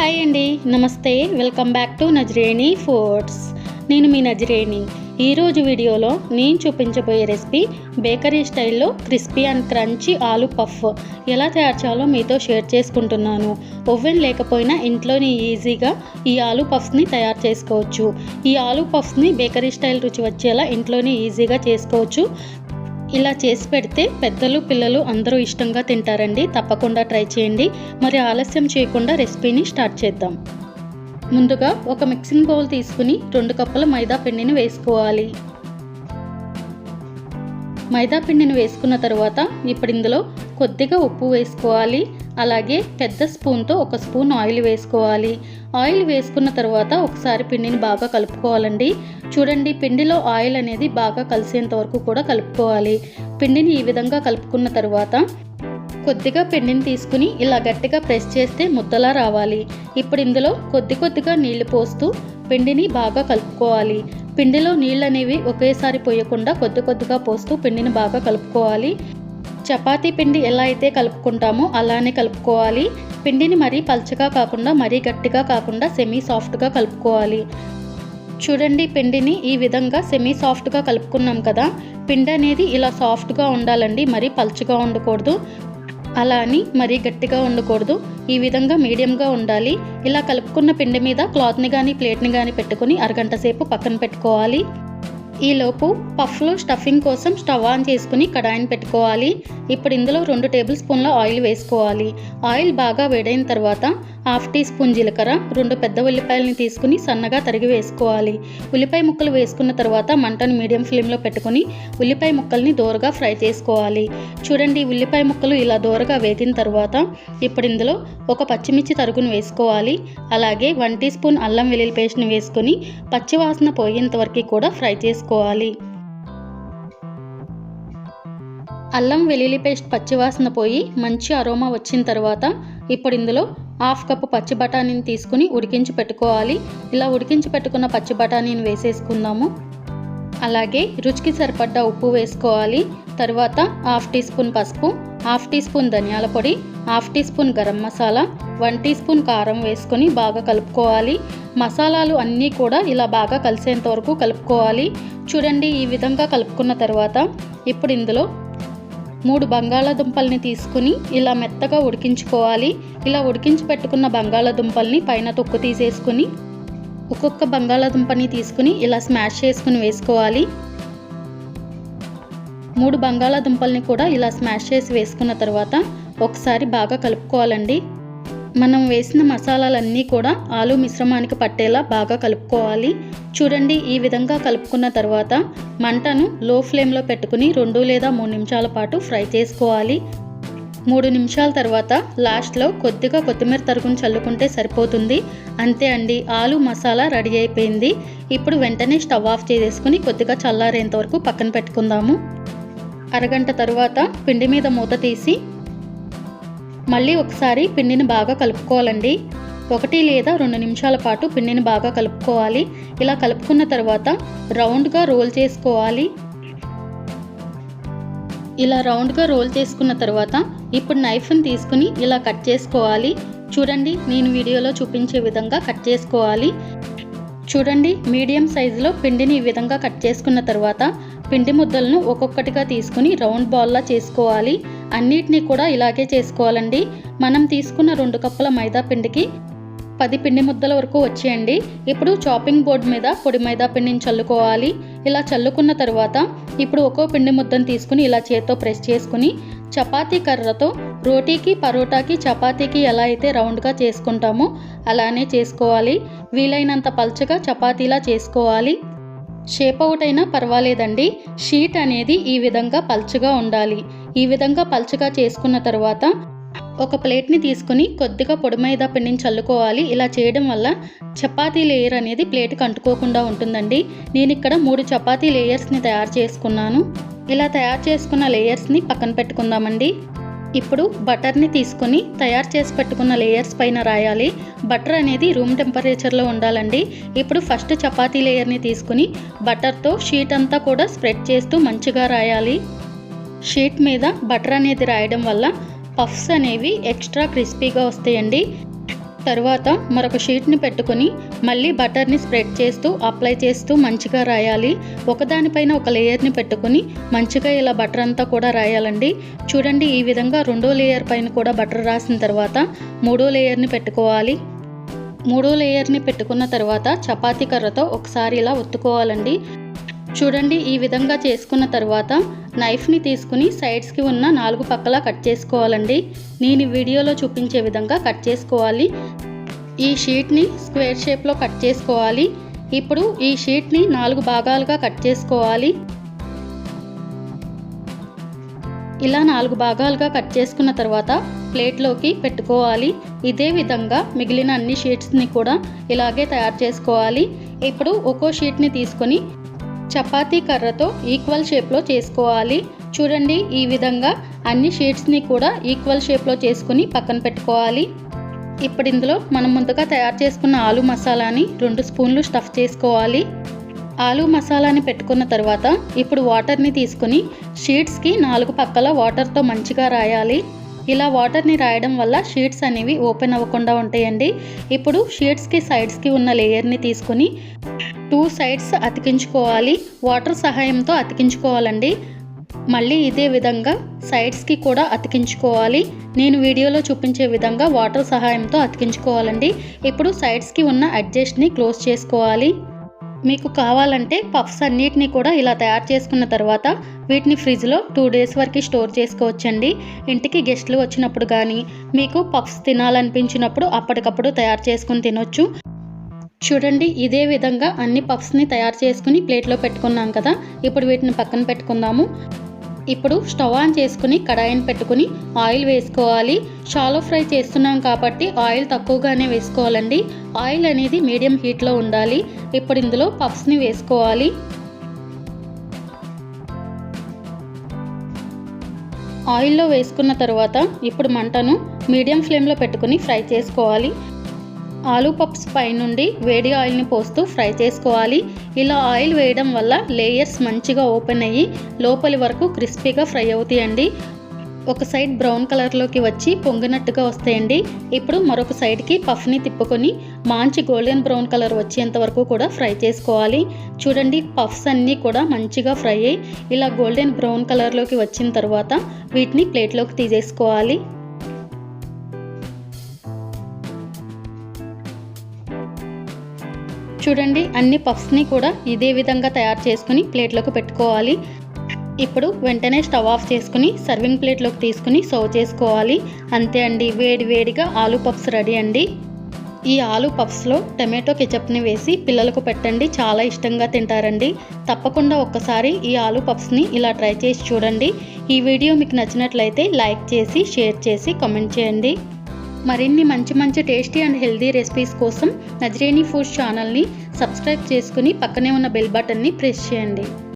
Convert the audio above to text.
Hi అండి. Namaste. Welcome back to Nazareni foods. నేను మీ నజరేణి. ఈరోజు వీడియోలో నేను చూపించబోయే రెసిపీ బేకరీ స్టైల్లో crispy and crunchy aloo puff. ఎలా తయారు చేయాలో మీతో షేర్ చేసుకుంటున్నాను. ఓవెన్ లేకపోయినా ఇంట్లోనే ఈజీగా ఈ ఆలు పఫ్స్ని తయారు చేసుకోవచ్చు. ఈ ఆలు పఫ్స్ని బేకరీ స్టైల్ రుచి వచ్చేలా ఇంట్లోనే ఈజీగా చేసుకోవచ్చు. ఇలా చేసి పెడితే పెద్దలు పిల్లలు అందరూ ఇష్టంగా తింటారండి. తప్పకుండా ట్రై చేయండి. మరి ఆలస్యం చేయకుండా రెసిపీని స్టార్ట్ చేద్దాం. ముందుగా ఒక మిక్సింగ్ బౌల్ తీసుకుని రెండు కప్పుల మైదా పిండిని వేసుకోవాలి. మైదా పిండిని వేసుకున్న తర్వాత ఇప్పుడు ఇందులో కొద్దిగా ఉప్పు వేసుకోవాలి. అలాగే పెద్ద స్పూన్తో ఒక స్పూన్ ఆయిల్ వేసుకోవాలి. ఆయిల్ వేసుకున్న తర్వాత ఒకసారి పిండిని బాగా కలుపుకోవాలండి. చూడండి పిండిలో ఆయిల్ అనేది బాగా కలిసేంత వరకు కూడా కలుపుకోవాలి. పిండిని ఈ విధంగా కలుపుకున్న తర్వాత కొద్దిగా పిండిని తీసుకుని ఇలా గట్టిగా ప్రెస్ చేస్తే ముద్దలా రావాలి. ఇప్పుడు ఇందులో కొద్ది కొద్దిగా నీళ్ళు పోస్తూ పిండిని బాగా కలుపుకోవాలి. పిండిలో నీళ్ళు అనేవి ఒకేసారి పోయకుండా కొద్ది కొద్దిగా పోస్తూ పిండిని బాగా కలుపుకోవాలి. చపాతీ పిండి ఎలా అయితే కలుపుకుంటామో అలానే కలుపుకోవాలి. పిండిని మరీ పల్చగా కాకుండా మరీ గట్టిగా కాకుండా సెమీ సాఫ్ట్గా కలుపుకోవాలి. చూడండి పిండిని ఈ విధంగా సెమీ సాఫ్ట్గా కలుపుకున్నాం కదా. పిండి అనేది ఇలా సాఫ్ట్గా ఉండాలండి మరీ పల్చగా ఉండకూడదు. అలా అని మరీ గట్టిగా ఉండకూడదు. ఈ విధంగా మీడియంగా ఉండాలి. ఇలా కలుపుకున్న పిండి మీద క్లాత్ని కానీ ప్లేట్ని కానీ పెట్టుకుని అరగంట సేపు పక్కన పెట్టుకోవాలి. ఈలోపు పఫ్లో స్టఫింగ్ కోసం స్టవ్ ఆన్ చేసుకుని కడాయిని పెట్టుకోవాలి. ఇప్పుడు ఇందులో రెండు టేబుల్ స్పూన్ల ఆయిల్ వేసుకోవాలి. ఆయిల్ బాగా వేడైన తర్వాత హాఫ్ టీ స్పూన్ జీలకర్ర రెండు పెద్ద ఉల్లిపాయలని తీసుకుని సన్నగా తరిగి వేసుకోవాలి. ఉల్లిపాయ ముక్కలు వేసుకున్న తర్వాత మంటను మీడియం ఫ్లేమ్లో పెట్టుకుని ఉల్లిపాయ ముక్కల్ని దోరగా ఫ్రై చేసుకోవాలి. చూడండి ఉల్లిపాయ ముక్కలు ఇలా దోరగా వేగిన తర్వాత ఇప్పుడు ఇందులో ఒక పచ్చిమిర్చి తరుగును వేసుకోవాలి. అలాగే వన్ టీ స్పూన్ అల్లం వెల్లుల్లి పేస్ట్ని వేసుకుని పచ్చివాసన పోయేంత వరకు కూడా ఫ్రై చేసుకోవాలి. అల్లం వెల్లుల్లి పేస్ట్ పచ్చివాసన పోయి మంచి అరోమా వచ్చిన తర్వాత ఇప్పుడు ఇందులో హాఫ్ కప్పు పచ్చి బఠానీని తీసుకుని ఉడికించి పెట్టుకోవాలి. ఇలా ఉడికించి పెట్టుకున్న పచ్చి బఠానీని వేసేసుకుందాము. అలాగే రుచికి సరిపడ్డ ఉప్పు వేసుకోవాలి. తర్వాత హాఫ్ టీ స్పూన్ పసుపు హాఫ్ టీ స్పూన్ ధనియాల పొడి half teaspoon garam masala one teaspoon కారం వేసుకొని బాగా కలుపుకోవాలి. మసాలాలు అన్నీ కూడా ఇలా బాగా కలిసేంత వరకు కలుపుకోవాలి. చూడండి ఈ విధంగా కలుపుకున్న తర్వాత ఇప్పుడు ఇందులో మూడు బంగాళాదుంపల్ని తీసుకుని ఇలా మెత్తగా ఉడికించుకోవాలి. ఇలా ఉడికించి పెట్టుకున్న బంగాళాదుంపల్ని పైన తొక్కు తీసేసుకుని ఒక్కొక్క బంగాళాదుంపని తీసుకుని ఇలా స్మాష్ చేసుకుని వేసుకోవాలి. మూడు బంగాళాదుంపల్ని కూడా ఇలా స్మాష్ చేసి వేసుకున్న తర్వాత ఒకసారి బాగా కలుపుకోవాలండి. మనం వేసిన మసాలాలన్నీ కూడా ఆలు మిశ్రమానికి పట్టేలా బాగా కలుపుకోవాలి. చూడండి ఈ విధంగా కలుపుకున్న తర్వాత మంటను లో ఫ్లేమ్లో పెట్టుకుని రెండు లేదా మూడు నిమిషాల పాటు ఫ్రై చేసుకోవాలి. మూడు నిమిషాల తర్వాత లాస్ట్లో కొద్దిగా కొత్తిమీర తరుగును చల్లుకుంటే సరిపోతుంది. అంతే అండి ఆలు మసాలా రెడీ అయిపోయింది. ఇప్పుడు వెంటనే స్టవ్ ఆఫ్ చేసేసుకుని కొద్దిగా చల్లారేంత వరకు పక్కన పెట్టుకుందాము. అరగంట తర్వాత పిండి మీద మూత తీసి మళ్ళీ ఒకసారి పిండిని బాగా కలుపుకోవాలండి. ఒకటి లేదా రెండు నిమిషాల పాటు పిండిని బాగా కలుపుకోవాలి. ఇలా కలుపుకున్న తర్వాత రౌండ్గా రోల్ చేసుకోవాలి. ఇలా రౌండ్గా రోల్ చేసుకున్న తర్వాత ఇప్పుడు నైఫ్ని తీసుకుని ఇలా కట్ చేసుకోవాలి. చూడండి నేను వీడియోలో చూపించే విధంగా కట్ చేసుకోవాలి. చూడండి మీడియం సైజులో పిండిని ఈ విధంగా కట్ చేసుకున్న తర్వాత పిండి ముద్దలను ఒక్కొక్కటిగా తీసుకుని రౌండ్ బాల్లా చేసుకోవాలి. అన్నిటినీ కూడా ఇలాగే చేసుకోవాలండి. మనం తీసుకున్న రెండు కప్పుల మైదా పిండికి పది పిండి ముద్దల వరకు వచ్చేయండి. ఇప్పుడు చాపింగ్ బోర్డ్ మీద పొడి మైదా పిండిని చల్లుకోవాలి. ఇలా చల్లుకున్న తర్వాత ఇప్పుడు ఒక్కో పిండి ముద్దను తీసుకుని ఇలా చేత్తో ప్రెస్ చేసుకుని చపాతీ కర్రతో రోటీకి పరోటాకి చపాతీకి ఎలా అయితే రౌండ్గా చేసుకుంటామో అలానే చేసుకోవాలి. వీలైనంత పల్చగా చపాతీలా చేసుకోవాలి. షేప్ అవుట్ అయినా పర్వాలేదండి. షీట్ అనేది ఈ విధంగా పల్చగా ఉండాలి. ఈ విధంగా పల్చగా చేసుకున్న తర్వాత ఒక ప్లేట్ని తీసుకుని కొద్దిగా పొడి మైదా పిండిని చల్లుకోవాలి. ఇలా చేయడం వల్ల చపాతీ లేయర్ అనేది ప్లేట్కి అంటుకోకుండా ఉంటుందండి. నేను ఇక్కడ మూడు చపాతీ లేయర్స్ని తయారు చేసుకున్నాను. ఇలా తయారు చేసుకున్న లేయర్స్ని పక్కన పెట్టుకుందామండి. ఇప్పుడు బటర్ని తీసుకొని తయారు చేసి పెట్టుకున్న లేయర్స్ పైన రాయాలి. బటర్ అనేది రూమ్ టెంపరేచర్లో ఉండాలండి. ఇప్పుడు ఫస్ట్ చపాతీ లేయర్ని తీసుకుని బటర్తో షీట్ అంతా కూడా స్ప్రెడ్ చేస్తూ మంచిగా రాయాలి. షీట్ మీద బటర్ అనేది రాయడం వల్ల పఫ్స్ అనేవి ఎక్స్ట్రా క్రిస్పీగా వస్తాయండి. తర్వాత మరొక షీట్ని పెట్టుకొని మళ్ళీ బటర్ని స్ప్రెడ్ చేస్తూ అప్లై చేస్తూ మంచిగా రాయాలి. ఒకదానిపైన ఒక లేయర్ని పెట్టుకొని మంచిగా ఇలా బటర్ అంతా కూడా రాయాలండి. చూడండి ఈ విధంగా రెండో లేయర్ పైన కూడా బటర్ రాసిన తర్వాత మూడో లేయర్ని పెట్టుకోవాలి. మూడో లేయర్ని పెట్టుకున్న తర్వాత చపాతీ కర్రతో ఒకసారి ఇలా ఒత్తుకోవాలండి. చూడండి ఈ విధంగా చేసుకున్న తర్వాత నైఫ్ని తీసుకుని సైడ్స్కి ఉన్న నాలుగు పక్కల కట్ చేసుకోవాలండి. నేను వీడియోలో చూపించే విధంగా కట్ చేసుకోవాలి. ఈ షీట్ని స్క్వేర్ షేప్లో కట్ చేసుకోవాలి. ఇప్పుడు ఈ షీట్ని నాలుగు భాగాలుగా కట్ చేసుకోవాలి. ఇలా నాలుగు భాగాలుగా కట్ చేసుకున్న తర్వాత ప్లేట్లోకి పెట్టుకోవాలి. ఇదే విధంగా మిగిలిన అన్ని షీట్స్ని కూడా ఇలాగే తయారు చేసుకోవాలి. ఇప్పుడు ఒక్కో షీట్ని తీసుకొని చపాతీ కర్రతో ఈక్వల్ షేప్లో చేసుకోవాలి. చూడండి ఈ విధంగా అన్ని షీట్స్ని కూడా ఈక్వల్ షేప్లో చేసుకుని పక్కన పెట్టుకోవాలి. ఇప్పుడు ఇందులో మనం ముందుగా తయారు చేసుకున్న ఆలు మసాలాని రెండు స్పూన్లు స్టఫ్ చేసుకోవాలి. ఆలు మసాలాని పెట్టుకున్న తర్వాత ఇప్పుడు వాటర్ని తీసుకుని షీట్స్కి నాలుగు పక్కల వాటర్తో మంచిగా రాయాలి. ఇలా వాటర్ని రాయడం వల్ల షీట్స్ అనేవి ఓపెన్ అవ్వకుండా ఉంటాయండి. ఇప్పుడు షీట్స్కి సైడ్స్కి ఉన్న లేయర్ని తీసుకొని టూ సైడ్స్ అతికించుకోవాలి. వాటర్ సహాయంతో అతికించుకోవాలండి. మళ్ళీ ఇదే విధంగా సైడ్స్కి కూడా అతికించుకోవాలి. నేను వీడియోలో చూపించే విధంగా వాటర్ సహాయంతో అతికించుకోవాలండి. ఇప్పుడు సైడ్స్కి ఉన్న అడ్జస్ట్ని క్లోజ్ చేసుకోవాలి. మీకు కావాలంటే పఫ్స్ అన్నిటిని కూడా ఇలా తయారు చేసుకున్న తర్వాత వీటిని ఫ్రిడ్జ్లో టూ డేస్ వరకు స్టోర్ చేసుకోవచ్చండి. ఇంటికి గెస్ట్లు వచ్చినప్పుడు కానీ మీకు పఫ్స్ తినాలనిపించినప్పుడు అప్పటికప్పుడు తయారు చేసుకుని తినొచ్చు. చూడండి ఇదే విధంగా అన్ని పఫ్స్ని తయారు చేసుకుని ప్లేట్లో పెట్టుకున్నాం కదా ఇప్పుడు వీటిని పక్కన పెట్టుకుందాము. ఇప్పుడు స్టవ్ ఆన్ చేసుకుని కడాయిని పెట్టుకుని ఆయిల్ వేసుకోవాలి. షాలో ఫ్రై చేస్తున్నాం కాబట్టి ఆయిల్ తక్కువగానే వేసుకోవాలండి. ఆయిల్ అనేది మీడియం హీట్లో ఉండాలి. ఇప్పుడు ఇందులో పఫ్స్ని వేసుకోవాలి. ఆయిల్లో వేసుకున్న తర్వాత ఇప్పుడు మంటను మీడియం ఫ్లేమ్లో పెట్టుకుని ఫ్రై చేసుకోవాలి. ఆలూ పప్స్ పైనుండి వేడి ఆయిల్ని పోస్తూ ఫ్రై చేసుకోవాలి. ఇలా ఆయిల్ వేయడం వల్ల లేయర్స్ మంచిగా ఓపెన్ అయ్యి లోపలి వరకు క్రిస్పీగా ఫ్రై అవుతాయండి. ఒక సైడ్ బ్రౌన్ కలర్లోకి వచ్చి పొంగినట్టుగా వస్తాయండి. ఇప్పుడు మరొక సైడ్కి పఫ్ని తిప్పుకొని మంచి గోల్డెన్ బ్రౌన్ కలర్ వచ్చేంత వరకు కూడా ఫ్రై చేసుకోవాలి. చూడండి పఫ్స్ అన్నీ కూడా మంచిగా ఫ్రై అయ్యి ఇలా గోల్డెన్ బ్రౌన్ కలర్లోకి వచ్చిన తర్వాత వీటిని ప్లేట్లోకి తీసేసుకోవాలి. చూడండి అన్ని పఫ్స్ని కూడా ఇదే విధంగా తయారు చేసుకుని ప్లేట్లోకి పెట్టుకోవాలి. ఇప్పుడు వెంటనే స్టవ్ ఆఫ్ చేసుకుని సర్వింగ్ ప్లేట్లోకి తీసుకుని సర్వ్ చేసుకోవాలి. అంతే అండి వేడి వేడిగా ఆలూ పఫ్స్ రెడీ అండి. ఈ ఆలూ పఫ్స్లో టమాటో కెచప్ని వేసి పిల్లలకు పెట్టండి చాలా ఇష్టంగా తింటారండి. తప్పకుండా ఒక్కసారి ఈ ఆలూ పఫ్స్ని ఇలా ట్రై చేసి చూడండి. ఈ వీడియో మీకు నచ్చినట్లయితే లైక్ చేసి షేర్ చేసి కామెంట్ చేయండి. మరిన్ని మంచి మంచి టేస్టీ అండ్ హెల్దీ రెసిపీస్ కోసం నజరేని ఫుడ్ ఛానల్ని సబ్స్క్రైబ్ చేసుకుని పక్కనే ఉన్న బెల్ బటన్ని ప్రెస్ చేయండి.